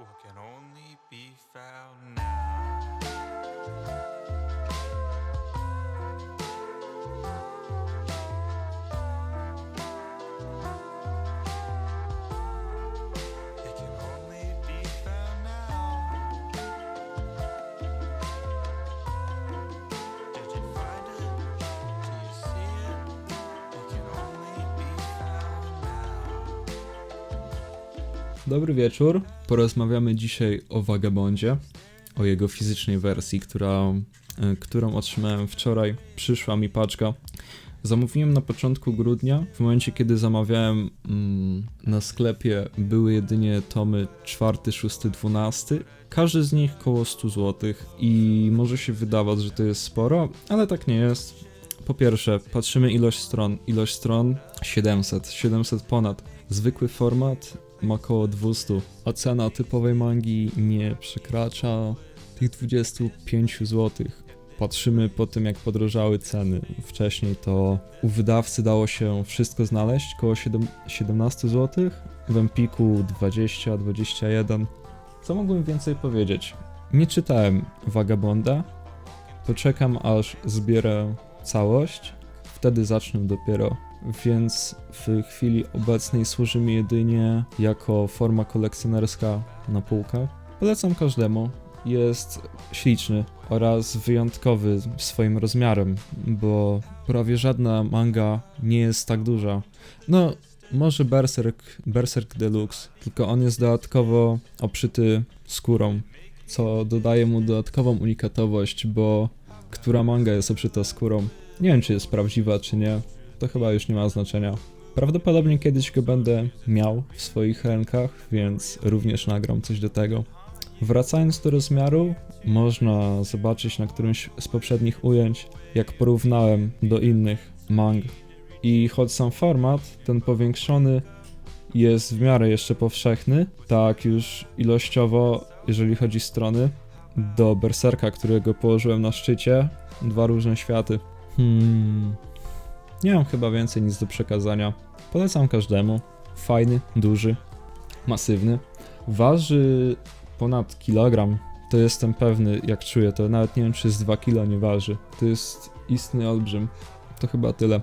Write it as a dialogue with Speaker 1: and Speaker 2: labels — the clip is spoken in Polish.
Speaker 1: what can only be found now.
Speaker 2: Dobry wieczór. Porozmawiamy dzisiaj o Vagabondzie, o jego fizycznej wersji, która, e, którą otrzymałem wczoraj. Przyszła mi paczka. Zamówiłem na początku grudnia. W momencie, kiedy zamawiałem mm, na sklepie, były jedynie tomy 4, 6, 12. Każdy z nich koło 100 zł i może się wydawać, że to jest sporo, ale tak nie jest. Po pierwsze, patrzymy ilość stron. Ilość stron 700, 700 ponad. Zwykły format ma około 200, a cena typowej mangi nie przekracza tych 25 zł. Patrzymy po tym, jak podrożały ceny. Wcześniej to u wydawcy dało się wszystko znaleźć, około 7, 17 zł, w Empiku 20, 21. Co mógłbym więcej powiedzieć? Nie czytałem Vagabonda. Poczekam, aż zbierę całość. Wtedy zacznę dopiero więc w chwili obecnej służy mi jedynie jako forma kolekcjonerska na półkach. Polecam każdemu. Jest śliczny oraz wyjątkowy swoim rozmiarem, bo prawie żadna manga nie jest tak duża. No, może Berserk, Berserk Deluxe, tylko on jest dodatkowo obszyty skórą, co dodaje mu dodatkową unikatowość, bo która manga jest obszyta skórą. Nie wiem, czy jest prawdziwa, czy nie to chyba już nie ma znaczenia. Prawdopodobnie kiedyś go będę miał w swoich rękach, więc również nagram coś do tego. Wracając do rozmiaru, można zobaczyć na którymś z poprzednich ujęć, jak porównałem do innych mang. I choć sam format, ten powiększony, jest w miarę jeszcze powszechny, tak już ilościowo, jeżeli chodzi strony, do Berserka, którego położyłem na szczycie, dwa różne światy. Hmm. Nie mam chyba więcej nic do przekazania. Polecam każdemu. Fajny, duży, masywny. Waży ponad kilogram. To jestem pewny, jak czuję to. Nawet nie wiem, czy z 2 kilo nie waży. To jest istny olbrzym. To chyba tyle.